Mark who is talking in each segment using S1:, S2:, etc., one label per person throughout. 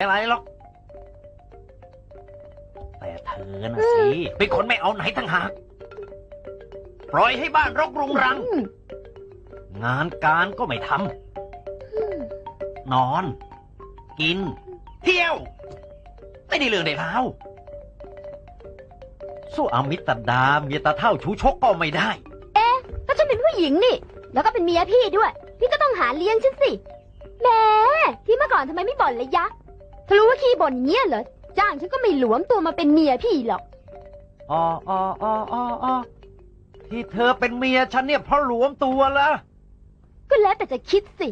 S1: อะไรหรอก แต่เธอน่ะสิเป็นคนไม่เอาไหนทั้งหากปล่อยให้บ้านรกรุงรัง
S2: อืม
S1: งานการก็ไม่ทำนอน กิน เที่ยว ไม่ได้เรื่องได้ราวสู้อมิตรดาเมียตาเท่าชูชกก็ไม่ได้
S2: ก็ฉันเป็นผู้หญิงนี่ แล้วก็เป็นเมียพี่ด้วย พี่ก็ต้องหาเลี้ยงฉันสิแหม่ที่เมื่อก่อนทำไมไม่บ่นเลยยะ ถ้ารู้ว่าขี้บ่นอย่างเงี้ยเหรอ จ้างฉันก็ไม่หลวมตัวมาเป็นเมียพี่หรอก
S1: อ๋ออ๋ออ๋ออ๋ออ๋อที่เธอเป็นเมียฉันเนี่ยเพราะหลวมตัวละ
S2: ก็แล้วแต่จะคิดสิ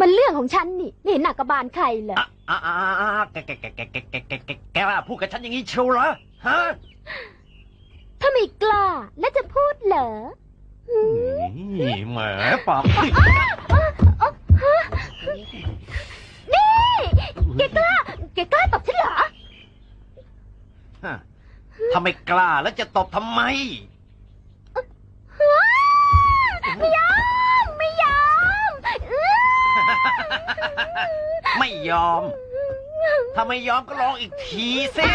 S2: มันเรื่องของฉันนี่ไม่เห็นหนักกระบาลใครเลย
S1: อะอะอะอะแกแกแกแกแกแกแกแกแกว่าพูดกับฉันอย่างนี้เชียวเหรอฮะ
S2: ถ้าไม่กล้าแล้วจะพูดเหรอหืม
S1: นี่แหมปาก
S2: นี่ แกกล้าแกกล้าตบฉันเหรอ
S1: ฮะถ้าไม่กล้าแล้วจะตบทำไม
S2: ไม่ยอม ไม่ยอมอื้อ
S1: ไม่ยอม ถ้าไม่ยอมก็ลองอีกทีสิ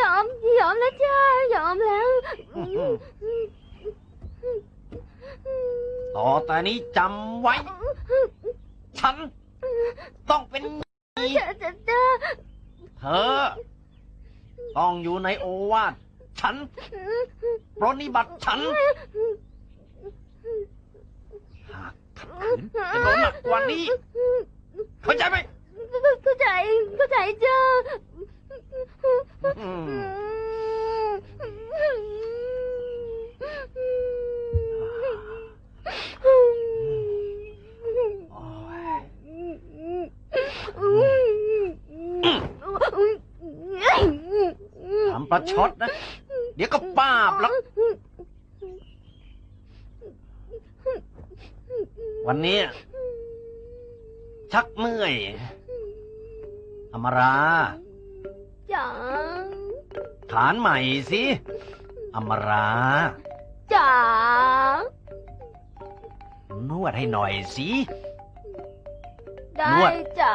S2: ยอม ยอมแล้วจ้ายอมแล้ว
S1: ต่อแต่นี้จำไว้ ฉัน ต้องเป็น
S2: จะจะจะ
S1: เธอ ต้องอยู่ในโอวาทฉันปรนนิบัติฉัน หากขัดขืนจะโดนหนักกว่านี้ เข้าใจไหม
S2: เข้าใจเข้าใจจ้า
S1: อืมโอ้ย ทำประชดนะ เดี๋ยวก็ป้าบแล้ว วันนี้ ชักเมื่อย อมรา
S2: จ๋า
S1: ฐานใหม่สิ อมรา
S2: จ๋าน
S1: วดให้หน่อยสิ
S2: ได้
S1: นวด
S2: จ้ะ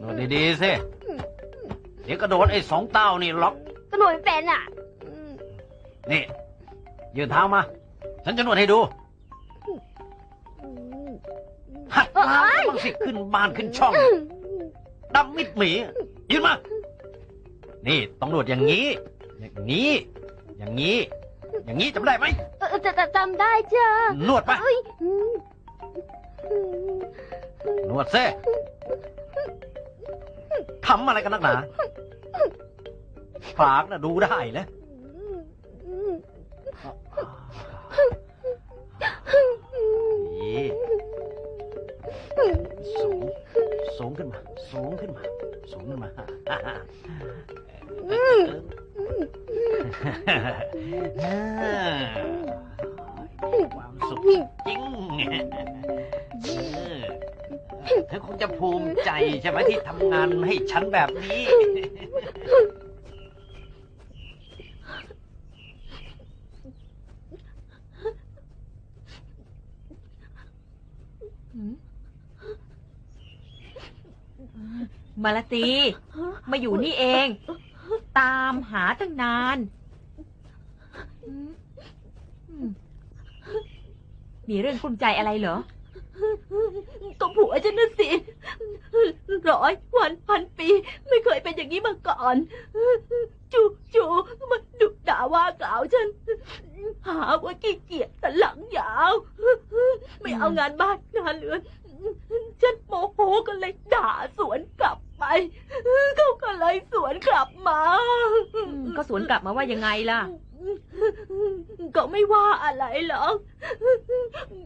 S1: นวดดีๆสิเดี๋ยวก็โดนไอ้สองเต้านี่ล็อก
S2: ก็หนูไม่เป็นอะ
S1: นี่ ยืนเท้ามา ฉันจะนวดให้ดูหัดล้างก็บ้างสิขึ้นบ้านขึ้นช่องดำมิดหมียืนมา นี่ต้องนวดอย่างนี้ อย่างนี้ อย่างนี้ อย่างนี้จำได้ไหม
S2: เออจะจะจำได้จ้ะ
S1: นวดปะ
S2: เอ้ยอืม
S1: นวดเซ่ทำอะไรกันนักหนา ปากน่ะดูได้เลยนี่สูง สูงขึ้นมา สูงขึ้นมา สูงขึ้นมาความสุขจริง เธอคงจะภูมิใจใช่ไหมที่ทำงานให้ฉันแบบนี้
S3: มาลาตี มาอยู่นี่เอง ตามหาตั้งนานอืมอืมมีเรื่องกลุ้มใจอะไรเหรอ
S4: ก็ผัวฉันน่ะสิ ร้อยวันพันปี ไม่เคยเป็นอย่างนี้มาก่อน จูจูมันดุด่าว่ากล่าวฉัน หาว่าขี้เกียจแต่หลังยาว ไม่เอางานบ้านงานเรือนฉันโมโหก็เลยด่าสวนกลับไปเขาก็เลยสวนกลับมา
S3: ก็สวนกลับมาว่ายังไงล่ะ
S4: ก็ไม่ว่าอะไรหรอก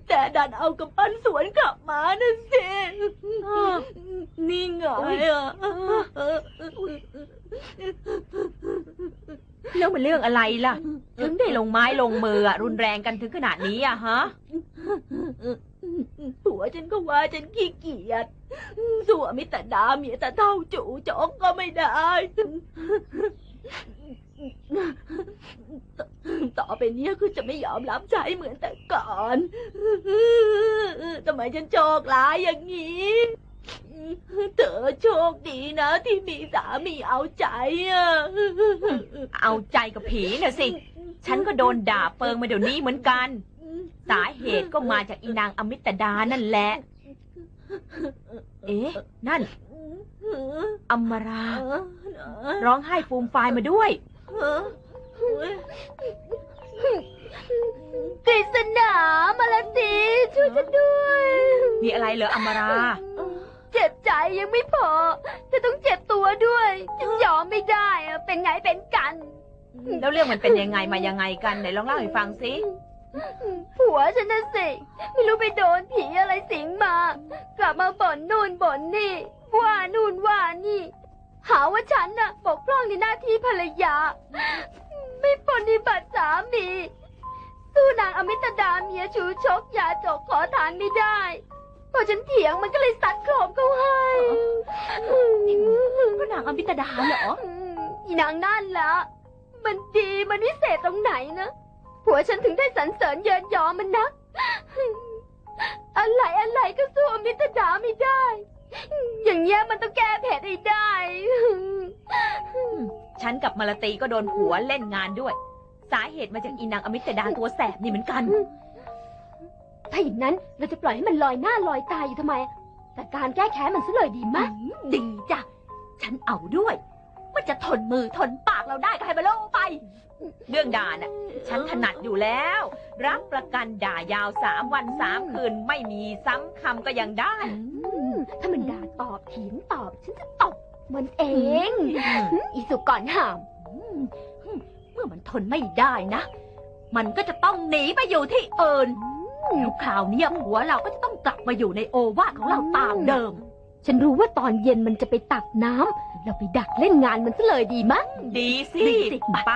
S4: แต่ดันเอากำปั้นสวนกลับมานะสิ
S3: อ้าว
S4: นี่ไงอะ
S3: แล้วมันเรื่องอะไรล่ะ ถึงได้ลงไม้ลงมืออะรุนแรงกันถึงขนาดนี้อะฮะ
S4: ผัวฉันก็ว่าฉันขี้เกียจสัวมิตรดาเมียแต่เท่าจู่จอกก็ไม่ได้ ต่อไปเนี้ยคือจะไม่ยอมรับใช้เหมือนแต่ก่อนทำไมฉันโชคร้ายอย่างนี้ เธอโชคดีนะ ที่มีสามีเอาใจอะ
S3: เอาใจกับผีน่ะสิ ฉันก็โดนด่าเปิงมาเดี๋ยวนี้เหมือนกัน สาเหตุก็มาจากอีนางอมิตดานั่นแหละ เอ๊ะ นั่นอมรา ร้องไห้ฟูมฟายมาด้วย
S2: กฤษณามาลาตีช่วยฉันด้วย
S3: มีอะไรเหรออมรา
S2: เจ็บใจยังไม่พอ จะต้องเจ็บตัวด้วยฉันยอมไม่ได้อะเป็นไงเป็นกัน
S3: แล้วเรื่องมันเป็นยังไงมายังไงกันไหนลองเล่าให้ฟังสิ
S2: ผัวฉันน่ะสิ ไม่รู้ไปโดนผีอะไรสิงมา กลับมาบ่นนู่นบ่นนี่ ว่านู่นว่านี่ หาว่าฉันน่ะบกพร่องในหน้าที่ภรรยา ไม่ปฏิบัติสามี สู้นางอมิตดาเมียชูชกยาจกขอทานไม่ได้พอฉันเถียงมันก็เลยซัดโครมเขาให้
S4: ก็นางอมิตดาเหรอ
S2: อืมอีนางนั่นละมันดีมันวิเศษตรงไหนนะผัวฉันถึงได้สรรเสริญเยินยอมันนักอะไรอะไรก็สู้อมิตดาไม่ได้ อย่างเงี้ยมันต้องแก้เผ็ดให้ได้
S3: ฉันกับมาลาตีก็โดนผัวเล่นงานด้วย สาเหตุมาจากอีนางอมิตดาตัวแสบนี่เหมือนกัน
S2: ถ้าอย่างนั้นเราจะปล่อยให้มันลอยหน้าลอยตาอยู่ทำไมแต่การแก้แค้นมันซะเลยดีมาก
S4: ดีจ้ะ ฉันเอาด้วย มันจะทนมือทนปากเราได้ก็ให้มันโลงไป
S3: เรื่องด่าน่ะ ฉันถนัดอยู่แล้ว รับประกันด่ายาวสามวันสามคืนไม่มีซ้ำคำก็ยังได้
S2: ถ้ามันด่าตอบเถียงตอบ ฉันจะตบ มันเอง อีสุก่อนห่าม
S4: เมื่อมันทนไม่ได้นะ มันก็จะต้องหนีไปอยู่ที่อื่นแล้วคราวเนี้ยผัวเราก็จะต้องกลับมาอยู่ในโอวาทของเราตามเดิม
S2: ฉันรู้ว่าตอนเย็นมันจะไปตักน้ำเราไปดักเล่นงานมันซะเลยดีมะ
S3: ดีสิ
S4: ดีสิ
S3: ไป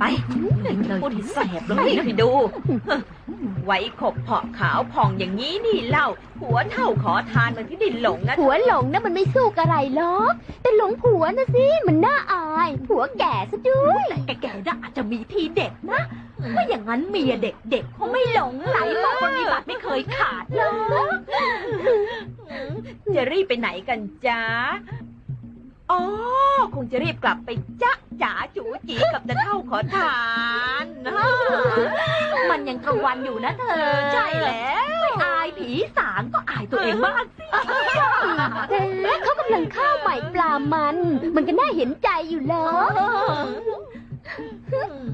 S3: ไปพูดแสบเลยนะพี่ดู ไว้ขบเพาะขาวผ่องอย่างนี้นี่เล่า หัวเท่าขอทานมันที่ดินหลงนะ
S2: ผัวหลงนะมันไม่สู้กับอะไรหรอกแต่หลงผัวนะสิมันน่าอายผัวแก่ซะด้วย
S4: แต่แก่ๆน่ะอาจจะมีทีเด็กนะไม่อย่างนั้นเมียเด็กๆคงไม่หลงไหลเพราะคนมีบัตรไม่เคยขาดเลย
S3: จะรีบไปไหนกันจ๊ะ อ๋อ คงจะรีบกลับไปจ๊ะจ๋าจูจีกับตะเท่าขอทานนะ
S4: มันยังกลางวันอยู่นะเธอ
S3: ใช่แล้ว
S4: ไม่อายผีสางก็อายตัวเองบ้างสิ
S2: แต่เขากำลังข้าวใหม่ปลามัน มันก็น่าเห็นใจอยู่แล้ว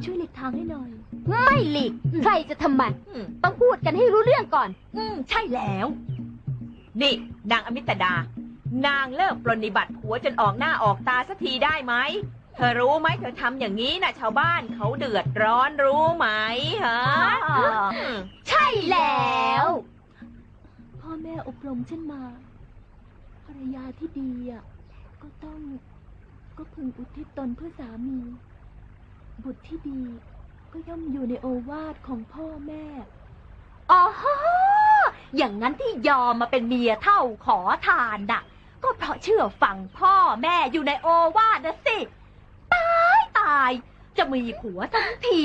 S4: ช่วยหลีกทางให้หน่อย
S2: ไม่หลีก ใครจะทำมัน
S3: อืม
S2: ต้องพูดกันให้รู้เรื่องก่อน
S4: อืมใช่แล้ว
S3: นี่นางอมิตดา นางเลิกปรนนิบัติผัวจนออกหน้าออกตาสักทีได้ไหม เธอรู้ไหมเธอทำอย่างนี้นะชาวบ้านเขาเดือดร้อนรู้ไหมฮะอืม
S2: ใช่แล้ว
S4: พ่อแม่อบรมฉันมา ภรรยาที่ดีอะ ก็ต้องก็พึงอุทิศตนเพื่อสามี บุตรที่ดีก็ย่อมอยู่ในโอวาทของพ่อแม่อ๋ออย่างนั้นที่ยอมมาเป็นเมียเท่าขอทานน่ะ ก็เพราะเชื่อฟังพ่อแม่อยู่ในโอวาทนะสิ ตายตาย จะมีผัวทั้งที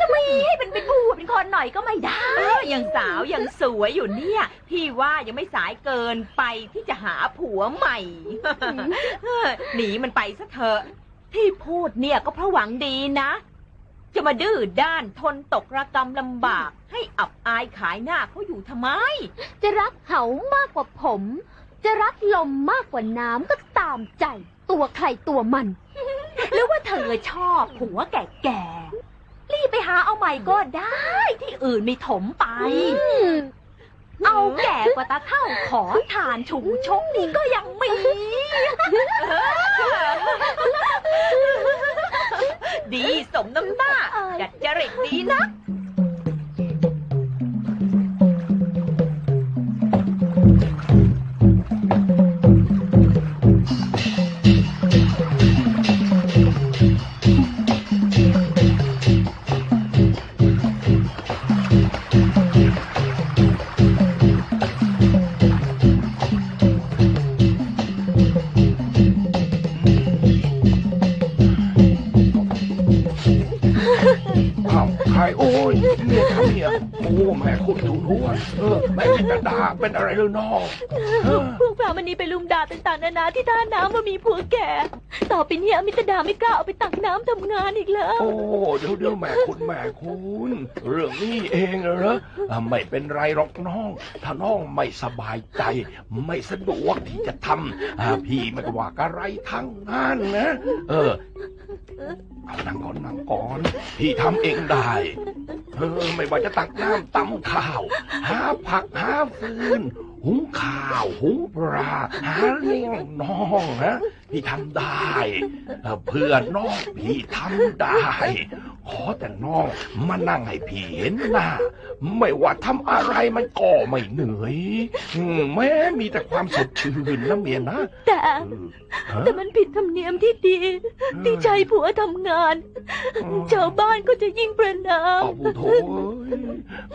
S4: จะมีให้มันเป็นผู้เป็นคนหน่อยก็ไม่ได้
S3: เออยังสาวยังสวยอยู่เนี่ย พี่ว่ายังไม่สายเกินไปที่จะหาผัวใหม่ เออหนีมันไปซะเถอะ ที่พูดเนี่ยก็เพราะหวังดีนะ จะมาดื้อด้านทนตกระกรรมลำบาก ให้อับอายขายหน้าเขาอยู่ทำไม
S2: จะรักเหามากกว่าผม จะรักลมมากกว่าน้ำก็ตามใจ ตัวใครตัวมัน
S4: หรือว่าเธอชอบผัวแก่ๆรีบไปหาเอาใหม่ก็ได้ ที่อื่นมีถมไป เอาแก่กว่าตาเท่าขอทานชูชกนี่ก็ยังมี
S3: ดีสมน้ำหน้าดัดจริตดีนะ
S5: เป็นดาเป็นอะไรเลยน้องเออ
S4: พวกพระมณีไปลุมด่าต่างๆนานาที่ท่าน้ำว่ามีผัวแก่ ต่อไปเนี้อมิตรดาไม่กล้าเอาไปตักน้ำทำงานอีกแล้ว
S5: โอ้เดี๋ยวเดี๋ยวแม่คุณแม่คุณเรื่องนี้เองเหรออะไม่เป็นไรหรอกน้อง ถ้าน้องไม่สบายใจ ไม่สะดวกที่จะทำอะพี่ไม่ก็ว่าอะไรทั้งนั้นนะ เออเอานั่งก่อนนั่งก่อน พี่ทำเองได้ เธอไม่ว่าจะตักน้ำตำข้าว หาผักหาฟืน หุงข้าว หุงปลาหาเลี้ยงน้องนะพี่ทำได้เอ่อเพื่อนน้องพี่ทำได้ ขอแต่น้องมานั่งให้พี่เห็นหน้า ไม่ว่าทำอะไรมันก็ไม่เหนื่อยอืมแม้มีแต่ความสดชื่นนะเมียนะ
S4: แต่
S5: เออฮะ
S4: แต่มันผิดธรรมเนียมที่ดีที่ใจผัวทำงาน ชาวบ้านก็จะยิ่งประนาม
S5: เอาผู้โถเอ้ย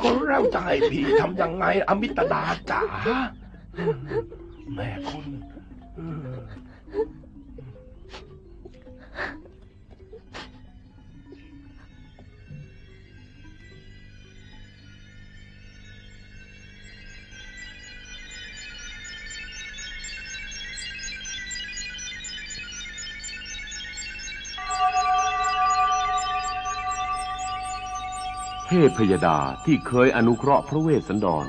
S5: ก็แล้วจะให้พี่ทำยังไงอมิตดาจ๋าแม่คุณเเท
S6: พยดาที่เคยอนุเคราะห์พระเวสสันดร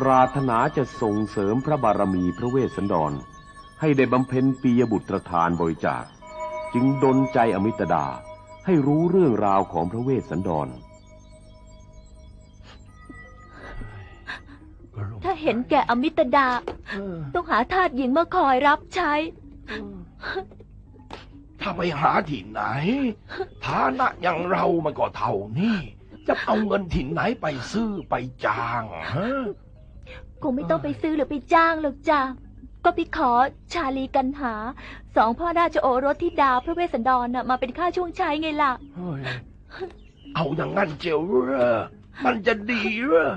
S6: ปรารถนาจะส่งเสริมพระบารมีพระเวสสันดร ให้ได้บำเพ็ญปียบุตรทานบริจาค จึงดลใจอมิตดาให้รู้เรื่องราวของพระเวสสันดร
S4: ถ้าเห็นแก่อมิตรดา
S5: เออ
S4: ต้องหาทาสหญิงมาคอยรับใช้
S5: ถ้าไปหาที่ไหน ฐานะอย่างเรามันก็เท่านี้ จะเอาเงินที่ไหนไปซื้อไปจ้างฮะ
S4: คงไม่ต้องไปซื้อหรือไปจ้างหรอกจ้าก็ไปขอชาลีกันหา สองพ่อราชโอรสที่ดาวพระเวสสันดรน่ะมาเป็นค่าช่วงใช้ไงล่ะ
S5: เฮ้ยเอาอย่างนั้นเจียวเหรอมันจะดีเหรอเออเออ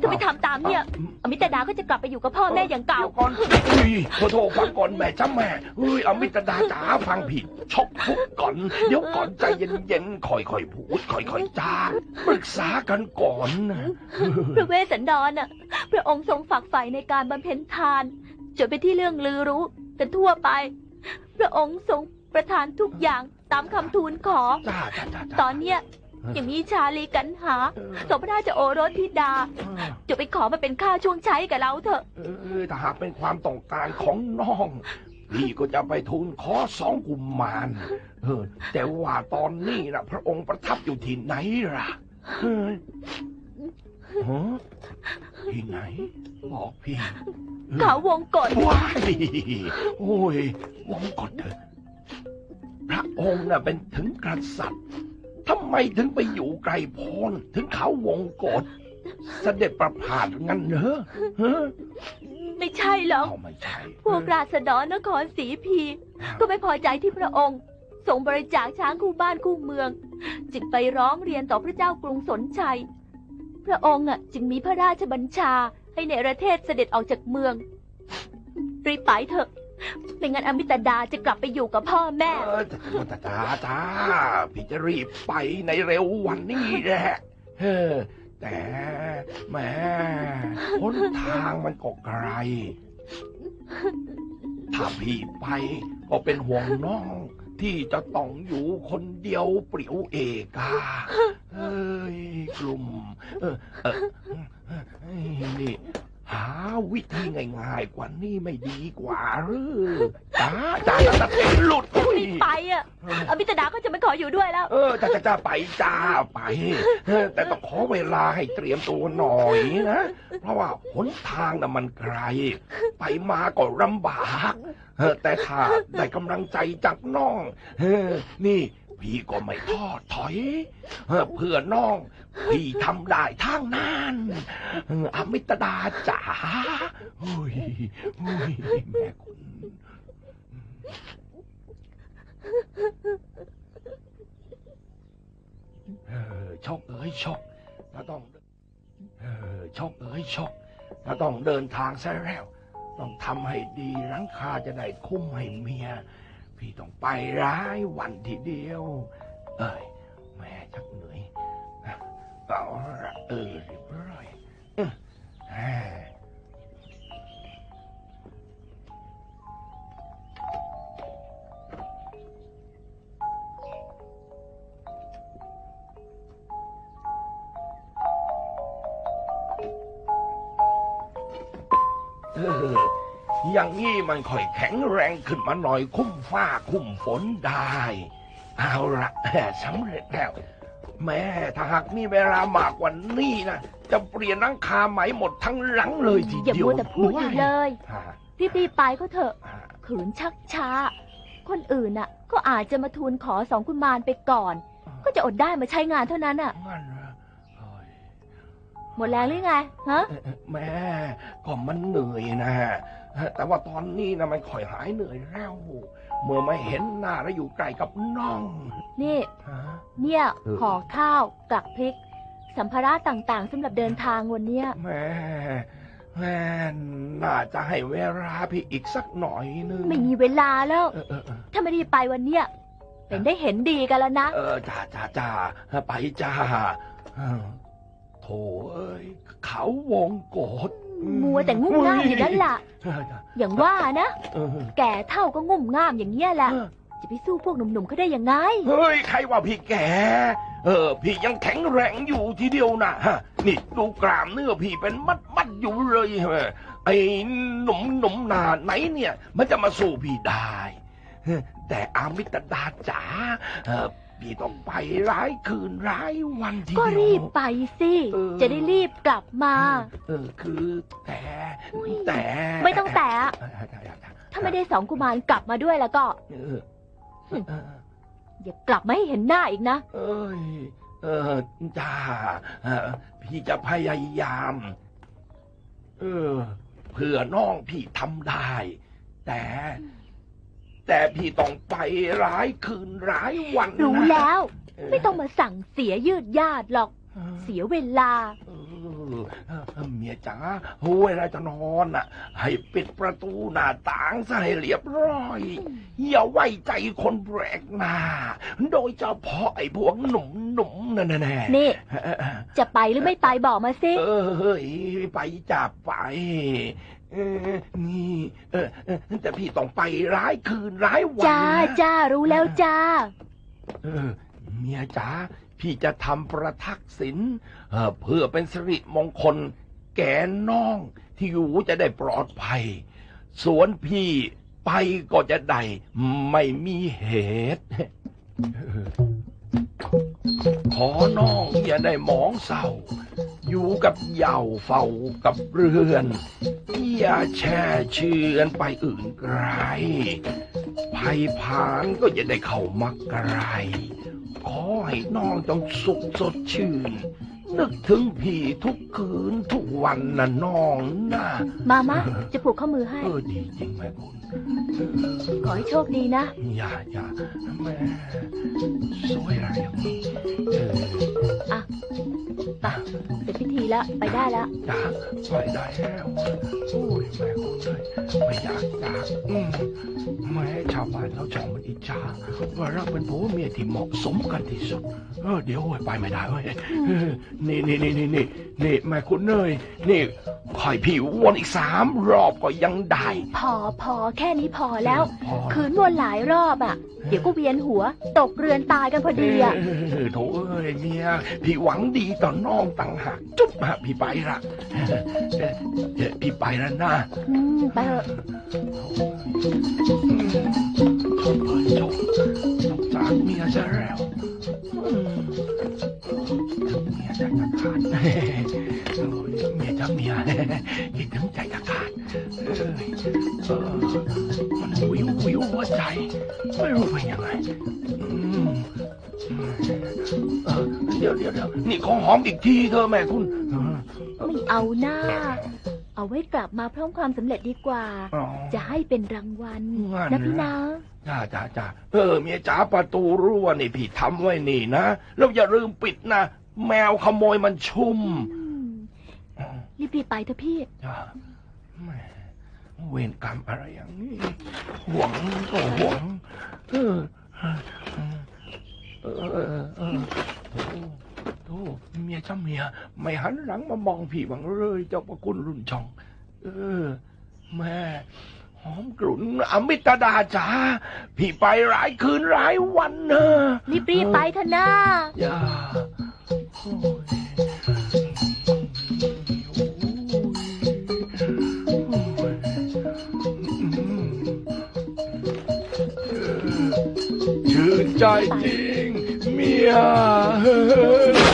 S4: ถ้าไม่ทำตามเนี่ย อมิตรดาก็จะกลับไปอยู่กับพ่อแม่อย่างเก่า
S5: ดี๋ยวก่อนอุ้ยขอโทษฟังก่อนแม่จ้าแม่เฮ้ยอมิตดาจ๋าฟังผิดช็อกพุกก่อน เดี๋ยวก่อนใจเย็นๆ ค่อยๆ พูด ค่อยๆ จาปรึกษากันก่อนนะ
S4: พระเวสสันดรน่ะ พระองค์ทรงฝักใฝ่ในการบำเพ็ญทานจนเป็นที่เรื่องลือรู้กันทั่วไป พระองค์ทรงประทานทุกอย่างตามคำทูลขอ
S5: จ้าจ้าจ้า
S4: ตอนเนี้ย ยังมีชาลีกันหาสมพระราชโอรสธิดา จะไปขอมาเป็นค่าช่วงใช้กับเราเถอะ
S5: เออถ้าหากเป็นความต้องการของน้องพี่ก็จะไปทูลขอสองกุมมารเออ แต่ว่าตอนนี้นะพระองค์ประทับอยู่ที่ไหนล่ะเฮ้ยฮะที่ไหน บอกพี่
S4: เขาวงกฏ
S5: ว้ายโอ้ยวงกดเถอะพระองค์น่ะเป็นถึงกษัตริย์ ทำไมถึงไปอยู่ไกลโพ้นถึงเขาวงกฏเสด็จประพาสงั้นเหรอฮะ
S4: ไม่ใช่หรอก
S5: เอาไม่ใช่
S4: พวกราษฎรนครศรีพี ก็ไม่พอใจที่พระองค์ส่งบริจาคช้างคู่บ้านคู่เมือง จึงไปร้องเรียนต่อพระเจ้ากรุงสนชัย พระองค์อะจึงมีพระราชบัญชาให้ในประเทศเสด็จออกจากเมืองรีบไปเถอะ ไม่งั้นอมิตาดาจะกลับไปอยู่กับพ่อแม่
S5: เออจ้าจ้าจ้าพี่จะรีบไปในเร็ววันนี้แหละเออแต่แหม่หนทางมันก็ไกล ถ้าพี่ไปก็เป็นห่วงน้อง ที่จะต้องอยู่คนเดียวเปลี่ยวเอกาเอ้ยกลุ่มเออเออเอ้ยนี่ หาวิธีง่ายๆกว่านี้ไม่ดีกว่าหรือจ้าจ้าจ้าเต้นหลุดอุ้ย
S4: ไปอะอมิตาดาก็จะไม่ขออยู่ด้วยแล้ว
S5: เออจ้าจ้าจ้าไปจ้าไปเออแต่ต้องขอเวลาให้เตรียมตัวหน่อยนะ เพราะว่าหนทางน่ะมันไกล ไปมาก็ลำบากเออแต่ถ้าได้กำลังใจจากน้องเออนี่ พี่ก็ไม่ทอดถอยเพื่อน้อง พี่ทำได้ทางนั้นอออมิตดาจ๋าโอ้ยโอ้ยแม่คุณ เออชกเอ้ยชกเราต้อง เออชกเอ้ยชกเราต้องเดินทางซะแล้ว ต้องทำให้ดีหลังคาจะได้คุ้มให้เมีย พี่ต้องไปร้ายวันทีเดียว เอ้ย แม่ชักเหนื่อยเอาละเออเรียบร้อย อย่างนี้มันค่อยแข็งแรงขึ้นมาหน่อยคุ้มฟ้าคุ้มฝนได้ เอาละสำเร็จแล้วแม่ถ้าหากมีเวลามากกว่านี้นะจะเปลี่ยนหลังคาไหมหมดทั้งหลังเลยที
S4: อย่า
S5: เดียว
S4: มัวแต่พูดอยู่เลย
S5: อ่า
S4: รีบๆไปก็เถอะ
S5: อ่า
S4: ขืนชักช้า คนอื่นน่ะ ก็อาจจะมาทูลขอสองกุมารไปก่อน ก็จะอดได้มาใช้งานเท่านั้นอะ
S5: งั้นเหรอโอ้ย
S4: หมดแรงหรือไงฮะ
S5: เอ่อแม่ก็มันเหนื่อยนะ แต่ว่าตอนนี้นะมันค่อยหายเหนื่อยแล้ว เมื่อไม่เห็นหน้าแล้วอยู่ใกล้กับน้อง
S4: นี่
S5: ฮะ
S4: เนี่ย
S5: เออ
S4: ห่อข้าวกลักพริก สัมภาระต่างๆสำหรับเดินทางวันเนี้ย
S5: แม่แม่น่าจะให้เวลาพี่อีกสักหน่อยนึง
S4: ไม่มีเวลาแล้ว
S5: เออเออเออ
S4: ถ้าไม่ได้ไปวันเนี้ยเป็นได้เห็นดีกันแล้วนะ
S5: เออจ้าจ้าจ้าไปจ้าเออโถเอ้ยเขาวงโกด
S4: มัวแต่งุ่มง่ามอยู่นั่นล่ะ
S5: เออจ้ะ
S4: อย่างว่านะ
S5: เออ
S4: แก่เท่าก็งุ่มง่ามอย่างเงี้ยแหละ
S5: เออ
S4: จะไปสู้พวกหนุ่มๆเขาได้ยังไง
S5: เฮ้ย ใครว่าพี่แก เออ พี่ยังแข็งแรงอยู่ทีเดียวนะฮะ นี่ดูกรามเนื้อพี่เป็นมัดมัดๆอยู่เลยเว้ยไอ้หนุ่มหนุ่มๆหนาไหนเนี่ย มันจะมาสู้พี่ได้เออแต่อามิตดาจ๋าเออ พี่ต้องไปร้ายคืนร้ายวันที
S4: ก็
S5: เดียว
S4: รีบไปสิ
S5: เออ
S4: จะได้รีบกลับมา
S5: เออคือแต่
S4: อุ๊ย
S5: แต่
S4: ไม่ต้องแต่
S5: เออเออเออ
S4: ถ้าไม่ได้สองกุมารกลับมาด้วยแล้วก็
S5: เออเออ
S4: อย่ากลับมาให้เห็นหน้าอีกนะ
S5: เอ้ย เออจ้าเออพี่จะพยายาม เออเพื่อน้องพี่ทำได้ แต่ แต่พี่ต้องไปร้ายคืนร้ายวันนะ
S4: รู้แล้ว
S5: เออ
S4: ไม่ต้องมาสั่งเสียยืดยาดหรอก เสียเวลา
S5: เออเออเมียจ๋าเวลาจะนอนน่ะ ให้ปิดประตูหน้าต่างซะให้เรียบร้อย อย่าไว้ใจคนแปลกหน้า โดยเฉพาะไอ้พวกหนุ่มหนุ่มๆนั่นแน่ๆ
S4: นี่
S5: เออ
S4: จะไปหรือไม่ไปบอกมาสิ
S5: เออเฮ้ยไปจับไป เออนี่เออเออแต่พี่ต้องไปร้ายคืนร้ายวัน
S4: จ้า
S5: นะ
S4: จ้ารู้แล้วจ้า
S5: เออเมียจ๋าพี่จะทำประทักษิณเออเพื่อเป็นสิริมงคล แก่น้อง ที่อยู่จะได้ปลอดภัยส่วนพี่ไปก็จะได้ไม่มีเหตุ ขอน้องอย่าได้หมองเศร้า อยู่กับเหย่าเฝ้ากับเรือน อย่าแช่เชือนไปอื่นไกลภัยผานก็จะได้เข้ามาไกลขอให้น้องต้องสุขสดชื่น นึกถึงผีทุกคืนทุกวันนะน้องนะ
S4: มามาจะผูกข้อมือให้
S5: เออดีจริงแม่คุณ
S4: ขอให้โชคดีนะ
S5: อย่าอย่าแม่สวยอะไรอย่างนี้เออ
S4: ไปเสร็จพิธีแล้วไปได้แล้ว
S5: จ้าไปได้แล้วโอ้ยแม่คุณเลยไม่อยากจากอืมแม่ชาวบ้านเขาชองมันอิจฉาว่าเราเป็นผัวเมียที่เหมาะสมกันที่สุดเออเดี๋ยวเว้ยไปไม่ได้เว้ยเออนี่นี่นี่นี่นี่นี่แม่คุณเนยนี่คอยพี่วนอีกสามรอบก็ยังได้
S4: พอพอแค่นี้พอแล้ว
S5: พอ
S4: คืนวนหลายรอบอะ เดี๋ยวก็เวียนหัว ตกเรือนตายกันพอดีอะ
S5: เออโถเอ้ยเมียพี่หวังดีต่อน้องต่างหากจุ๊บฮะพี่ไปละเออเออเออพี่ไปแล้วนะ
S4: อืมไปเถอะ
S5: โอ้ยจบจบจากเมียซะแล้วอืมถึงเมียใจจะขาดโอ้ยเมียจะเมียคิดถึงใจ เดี๋ยวเดี๋ยวเดี๋ยวนี่ของหอมอีกทีเธอะแม่คุณเออ
S4: ไม่เอาหน้า เอาไว้กลับมาพร้อมความสำเร็จดีกว่า
S5: อ๋อ
S4: จะให้เป็นรางวัล
S5: งั้น
S4: นะพี่
S5: เหรอ
S4: นะ
S5: จ้าจ้าจ้าเออเมียจ๋าประตูรั่วนี่พี่ทำไว้นี่นะ แล้วอย่าลืมปิดนะ แมวขโมยมันชุ่ม
S4: อืมรีบๆไปเถอะพี่
S5: จ้าแหมเวรกรรมอะไรอย่างนี้ห่วงก็ห่วงเออเออเออเออโอ้โห เมียจ้าเมีย ไม่หันหลังมามองพี่บังเลยเจ้าประคุณรุ่นช่อง เออ แม่หอมกลุ่นอมิตดาจ๋าพี่ไปหลายคืนหลายวันเนอะ
S4: รีบๆไปเถอะนะ
S5: อย่าโอ้ยโอ้ยอืมเออชื่นใจจริง เมียเฮ้ย